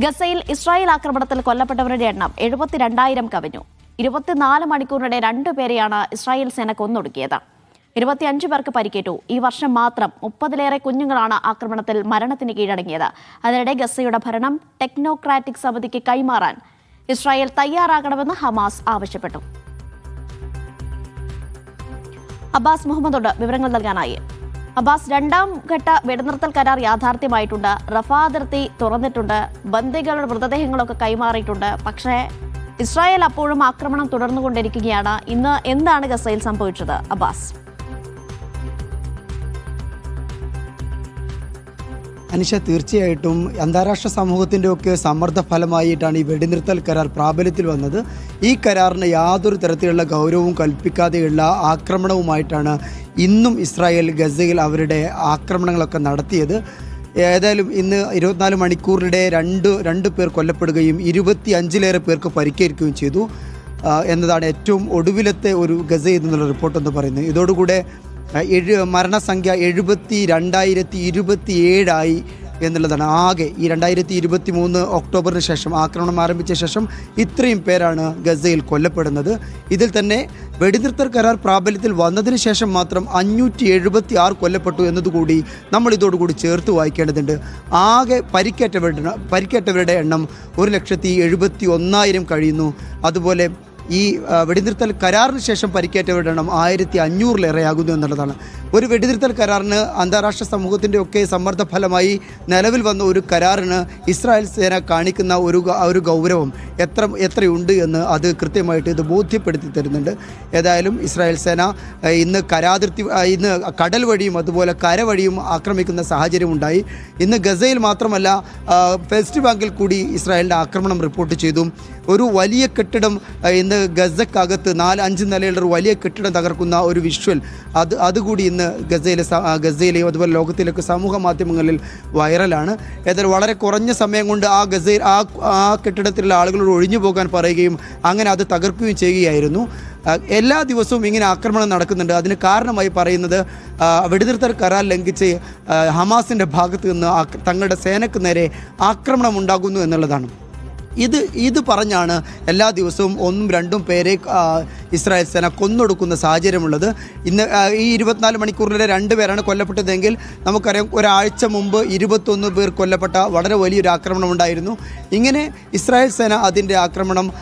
ഗസയിൽ ഇസ്രായേൽ ആക്രമണത്തിൽ കൊല്ലപ്പെട്ടവരുടെ എണ്ണം എഴുപത്തിരണ്ടായിരം കവിഞ്ഞു. ഇരുപത്തിനാല് മണിക്കൂറിനിടെ രണ്ടുപേരെയാണ് ഇസ്രായേൽ സേന കൊന്നൊടുക്കിയത്. ഇരുപത്തിയഞ്ച് പേർക്ക് പരിക്കേറ്റു. ഈ വർഷം മാത്രം മുപ്പതിലേറെ കുഞ്ഞുങ്ങളാണ് ആക്രമണത്തിൽ മരണത്തിന് കീഴടങ്ങിയത്. അതിനിടെ ഗസയുടെ ഭരണം ടെക്നോക്രാറ്റിക് സമിതിക്ക് കൈമാറാൻ ഇസ്രായേൽ തയ്യാറാകണമെന്ന് ഹമാസ് ആവശ്യപ്പെട്ടു. അബ്ബാസ് മുഹമ്മദോട് വിവരങ്ങൾ നൽകാനായി. അബ്ബാസ് രണ്ടാം ഘട്ട വെടിനിർത്തൽ കരാർ യാഥാർത്ഥ്യമായിട്ടുണ്ട്. റഫാ അതിർത്തി തുറന്നിട്ടുണ്ട്. ബന്ദികളുടെ മൃതദേഹങ്ങളൊക്കെ കൈമാറിയിട്ടുണ്ട്. പക്ഷേ ഇസ്രായേൽ അപ്പോഴും ആക്രമണം തുടർന്നുകൊണ്ടിരിക്കുകയാണ്. ഇന്ന് എന്താണ് ഗസയിൽ സംഭവിച്ചത് അബ്ബാസ്? അനിഷ തീർച്ചയായിട്ടും അന്താരാഷ്ട്ര സമൂഹത്തിന്റെ ഒക്കെ സമ്മർദ്ദ ഫലമായിട്ടാണ് ഈ വെടിനിർത്തൽ കരാർ പ്രാബല്യത്തിൽ വന്നത്. ഈ കരാറിന് യാതൊരു തരത്തിലുള്ള ഗൗരവവും കൽപ്പിക്കാതെയുള്ള ആക്രമണവുമായിട്ടാണ് ഇന്നും ഇസ്രായേൽ ഗസയിൽ അവരുടെ ആക്രമണങ്ങളൊക്കെ നടത്തിയത്. ഏതായാലും ഇന്ന് ഇരുപത്തിനാല് മണിക്കൂറിനിടെ രണ്ട് രണ്ട് പേർ കൊല്ലപ്പെടുകയും ഇരുപത്തി അഞ്ചിലേറെ പേർക്ക് പരിക്കേൽക്കുകയും ചെയ്തു. എന്നതാണ് ഏറ്റവും ഒടുവിലത്തെ ഒരു ഗസയിൽ നിന്നുള്ള റിപ്പോർട്ട് എന്ന് പറയുന്നത്. ഇതോടുകൂടെ എഴു മരണസംഖ്യ എഴുപത്തി രണ്ടായിരത്തി ഇരുപത്തി ഏഴായി എന്നുള്ളതാണ്. ആകെ ഈ രണ്ടായിരത്തി ഇരുപത്തി മൂന്ന് ഒക്ടോബറിന് ശേഷം ആക്രമണം ആരംഭിച്ച ശേഷം ഇത്രയും പേരാണ് ഗസയിൽ കൊല്ലപ്പെടുന്നത്. ഇതിൽ തന്നെ വെടിനിർത്തൽ കരാർ പ്രാബല്യത്തിൽ വന്നതിന് ശേഷം മാത്രം അഞ്ഞൂറ്റി എഴുപത്തി ആറ് കൊല്ലപ്പെട്ടു എന്നതുകൂടി നമ്മൾ ഇതോടുകൂടി ചേർത്ത് വായിക്കേണ്ടതുണ്ട്. ആകെ പരിക്കേറ്റവരുടെ പരിക്കേറ്റവരുടെ എണ്ണം ഒരു ലക്ഷത്തി എഴുപത്തി ഒന്നായിരം കഴിയുന്നു. അതുപോലെ ഈ വെടിനിർത്തൽ കരാറിന് ശേഷം പരിക്കേറ്റവരുടെ എണ്ണം ആയിരത്തി അഞ്ഞൂറിലേറെയാകുന്നു എന്നുള്ളതാണ്. ഒരു വെടിനിർത്തൽ കരാറിന് അന്താരാഷ്ട്ര സമൂഹത്തിന്റെ ഒക്കെ സമ്മർദ്ദ ഫലമായി നിലവിൽ വന്ന ഒരു കരാറിന് ഇസ്രായേൽ സേന കാണിക്കുന്ന ഒരു ഒരു ഗൗരവം എത്ര എത്രയുണ്ട് എന്ന് അത് കൃത്യമായിട്ട് ഇത് ബോധ്യപ്പെടുത്തി തരുന്നുണ്ട്. ഏതായാലും ഇസ്രായേൽ സേന ഇന്ന് കരാതിർത്തി ഇന്ന് കടൽ വഴിയും അതുപോലെ കര വഴിയും ആക്രമിക്കുന്ന സാഹചര്യം ഉണ്ടായി. ഇന്ന് ഗസയിൽ മാത്രമല്ല വെസ്റ്റ് ബാങ്കിൽ കൂടി ഇസ്രായേലിന്റെ ആക്രമണം റിപ്പോർട്ട് ചെയ്തു. ഒരു വലിയ കെട്ടിടം ഇന്ന് ഗസക്കകത്ത് നാല് അഞ്ച് നിലയുള്ള ഒരു വലിയ കെട്ടിടം തകർക്കുന്ന ഒരു വിഷ്വൽ അത് അതുകൂടി ഇന്ന് ഗസയിലെ ഗസയിലെയും അതുപോലെ ലോകത്തിലൊക്കെ സമൂഹ മാധ്യമങ്ങളിൽ വൈറലാണ്. ഏതായാലും വളരെ കുറഞ്ഞ സമയം കൊണ്ട് ആ ഗസയിൽ ആ ആ കെട്ടിടത്തിലുള്ള ആളുകളോട് ഒഴിഞ്ഞു പോകാൻ പറയുകയും അങ്ങനെ അത് തകർക്കുകയും ചെയ്യുകയായിരുന്നു. എല്ലാ ദിവസവും ഇങ്ങനെ ആക്രമണം നടക്കുന്നുണ്ട്. അതിന് കാരണമായി പറയുന്നത് വെടിനിർത്തൽ കരാർ ലംഘിച്ച് ഹമാസിന്റെ ഭാഗത്ത് നിന്ന് തങ്ങളുടെ സേനയ്ക്ക് നേരെ ആക്രമണം ഉണ്ടാകുന്നു എന്നുള്ളതാണ്. ഇത് ഇത് പറഞ്ഞാണ് എല്ലാ ദിവസവും ഒന്നും രണ്ടും പേരെ ഇസ്രായേൽ സേന കൊന്നൊടുക്കുന്ന സാഹചര്യമുള്ളത്. ഇന്ന് ഈ ഇരുപത്തിനാല് മണിക്കൂറിലെ രണ്ട് പേരാണ് കൊല്ലപ്പെട്ടതെങ്കിൽ നമുക്കറിയാം ഒരാഴ്ച മുമ്പ് ഇരുപത്തൊന്ന് പേർ കൊല്ലപ്പെട്ട വളരെ വലിയൊരു ആക്രമണം ഉണ്ടായിരുന്നു. ഇങ്ങനെ ഇസ്രായേൽ സേന അതിന്റെ ആക്രമണം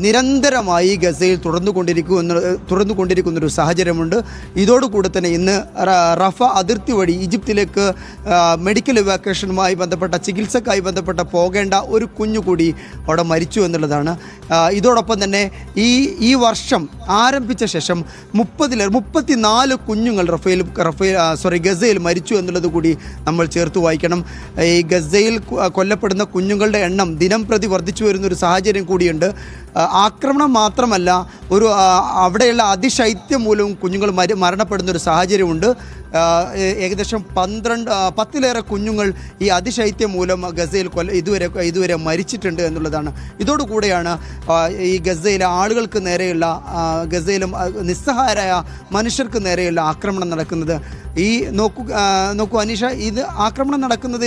നിരന്തരമായി ഗസയിൽ തുടർന്നുകൊണ്ടിരിക്കുന്ന തുടർന്നുകൊണ്ടിരിക്കുന്ന ഒരു സാഹചര്യമുണ്ട്. ഇതോടുകൂടെ തന്നെ ഇന്ന് റഫ അതിർത്തി വഴി ഈജിപ്തിലേക്ക് മെഡിക്കൽ ഇവാക്വേഷനുമായി ബന്ധപ്പെട്ട ചികിത്സക്കായി ബന്ധപ്പെട്ട പോകേണ്ട ഒരു കുഞ്ഞു കൂടി അവിടെ മരിച്ചു എന്നുള്ളതാണ്. ഇതോടൊപ്പം തന്നെ ഈ ഈ വർഷം ആരംഭിച്ച ശേഷം മുപ്പതിലേറെ മുപ്പത്തിനാല് കുഞ്ഞുങ്ങൾ റഫേൽ റഫേൽ സോറി ഗസയിൽ മരിച്ചു എന്നുള്ളത് കൂടി നമ്മൾ ചേർത്ത് വായിക്കണം. ഈ ഗസയിൽ കൊല്ലപ്പെടുന്ന കുഞ്ഞുങ്ങളുടെ എണ്ണം ദിനം പ്രതി വർദ്ധിച്ചു വരുന്ന ഒരു സാഹചര്യം കൂടിയുണ്ട്. ആക്രമണം മാത്രമല്ല ഒരു അവിടെയുള്ള അതിശൈത്യം മൂലവും കുഞ്ഞുങ്ങൾ മര മരണപ്പെടുന്ന ഒരു സാഹചര്യമുണ്ട്. ഏകദേശം പന്ത്രണ്ട് പത്തിലേറെ കുഞ്ഞുങ്ങൾ ഈ അതിശൈത്യം മൂലം ഗസയിൽ കൊല്ല ഇതുവരെ ഇതുവരെ മരിച്ചിട്ടുണ്ട് എന്നുള്ളതാണ്. ഇതോടുകൂടെയാണ് ഈ ഗസയിലെ ആളുകൾക്ക് നേരെയുള്ള ഗസയിലും നിസ്സഹായരായ മനുഷ്യർക്ക് നേരെയുള്ള ആക്രമണം നടക്കുന്നത്. ഈ നോക്കൂ നോക്കൂ അനീഷ ഇത് ആക്രമണം നടക്കുന്നത്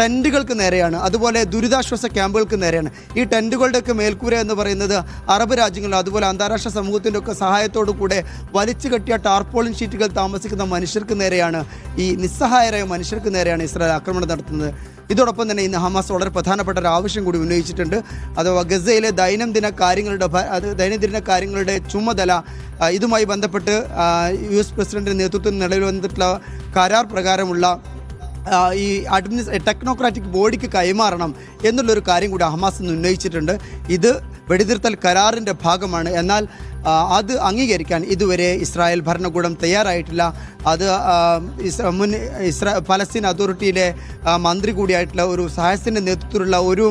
ടെന്റുകൾക്ക് നേരെയാണ്. അതുപോലെ ദുരിതാശ്വാസ ക്യാമ്പുകൾക്ക് നേരെയാണ്. ഈ ടെന്റുകളുടെയൊക്കെ മേൽക്കൂര എന്ന് പറയുന്നത് അറബ് രാജ്യങ്ങളിൽ അതുപോലെ അന്താരാഷ്ട്ര സമൂഹത്തിന്റെ ഒക്കെ സഹായത്തോടു കൂടെ വലിച്ചു കെട്ടിയ ടാർപോളിൻ ഷീറ്റുകൾ താമസിക്കുന്ന മനുഷ്യർക്ക് നേരെയാണ്. ഈ നിസ്സഹായരായ മനുഷ്യർക്ക് നേരെയാണ് ഇസ്രായേൽ ആക്രമണം നടത്തുന്നത്. ഇതോടൊപ്പം തന്നെ ഇന്ന് ഹമാസ് വളരെ പ്രധാനപ്പെട്ട ഒരു ആവശ്യം കൂടി ഉന്നയിച്ചിട്ടുണ്ട്. അഥവാ ഗസയിലെ ദൈനംദിന കാര്യങ്ങളുടെ അത് ദൈനംദിന കാര്യങ്ങളുടെ ചുമതല ഇതുമായി ബന്ധപ്പെട്ട് യു എസ് പ്രസിഡന്റിന്റെ നേതൃത്വത്തിൽ നിലവിൽ വന്നിട്ടുള്ള കരാർ പ്രകാരമുള്ള ഈ അഡ്മിനിസ് ടെക്നോക്രാറ്റിക് ബോഡിക്ക് കൈമാറണം എന്നുള്ളൊരു കാര്യം കൂടി ഹമാസ് ഇന്ന് ഉന്നയിച്ചിട്ടുണ്ട്. ഇത് വെടിനിർത്തൽ കരാറിന്റെ ഭാഗമാണ്. എന്നാൽ അത് അംഗീകരിക്കാൻ ഇതുവരെ ഇസ്രായേൽ ഭരണകൂടം തയ്യാറായിട്ടില്ല. അത് മുൻ ഇസ്രാ പലസ്തീൻ അതോറിറ്റിയിലെ മന്ത്രി കൂടിയായിട്ടുള്ള ഒരു സഹായത്തിന്റെ നേതൃത്വത്തിലുള്ള ഒരു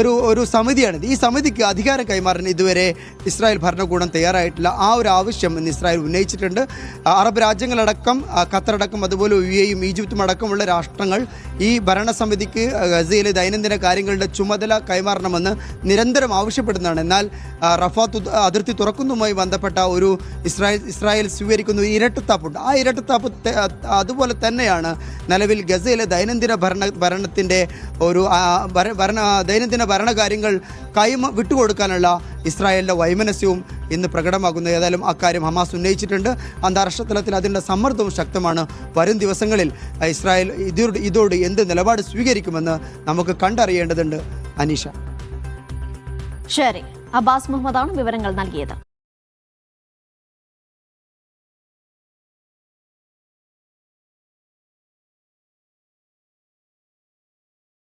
ഒരു ഒരു സമിതിയാണിത്. ഈ സമിതിക്ക് അധികാരം കൈമാറാൻ ഇതുവരെ ഇസ്രായേൽ ഭരണകൂടം തയ്യാറായിട്ടില്ല. ആ ഒരു ആവശ്യം ഇന്ന് ഇസ്രായേൽ ഉന്നയിച്ചിട്ടുണ്ട്. അറബ് രാജ്യങ്ങളടക്കം ഖത്തറടക്കം അതുപോലെ യു എയും ഈജിപ്തും അടക്കമുള്ള രാഷ്ട്രങ്ങൾ ഈ ഭരണസമിതിക്ക് ഗസയിലെ ദൈനംദിന കാര്യങ്ങളുടെ ചുമതല കൈമാറണമെന്ന് നിരന്തരം ആവശ്യപ്പെടുന്നതാണ്. എന്നാൽ റഫാത്ത് അതിർത്തി തുറക്കുന്നതുമായി ബന്ധപ്പെട്ട ഒരു ഇസ്രായേൽ ഇസ്രായേൽ സ്വീകരിക്കുന്ന ഒരു ഇരട്ടത്താപ്പുണ്ട്. ആ ഇരട്ടത്താപ്പ് അതുപോലെ തന്നെയാണ് നിലവിൽ ഗസയിലെ ദൈനംദിന ഭരണ ഭരണത്തിന്റെ ഒരു ഭരണ ദൈനംദിന ഭരണകാര്യങ്ങൾ കൈമ വിട്ടുകൊടുക്കാനുള്ള ഇസ്രായേലിന്റെ വൈമനസ്യവും ഇന്ന് പ്രകടമാകുന്നു. ഏതായാലും അക്കാര്യം ഹമാസ് ഉന്നയിച്ചിട്ടുണ്ട്. അന്താരാഷ്ട്ര തലത്തിൽ അതിന്റെ സമ്മർദ്ദവും ശക്തമാണ്. വരും ദിവസങ്ങളിൽ ഇസ്രായേൽ ഇതോട് ഇതോട് എന്ത് നിലപാട് സ്വീകരിക്കുമെന്ന് നമുക്ക് കണ്ടറിയേണ്ടതുണ്ട്. അനീഷ. ശരി. അബ്ബാസ് മുഹമ്മദാണ് വിവരങ്ങൾ നൽകിയത്.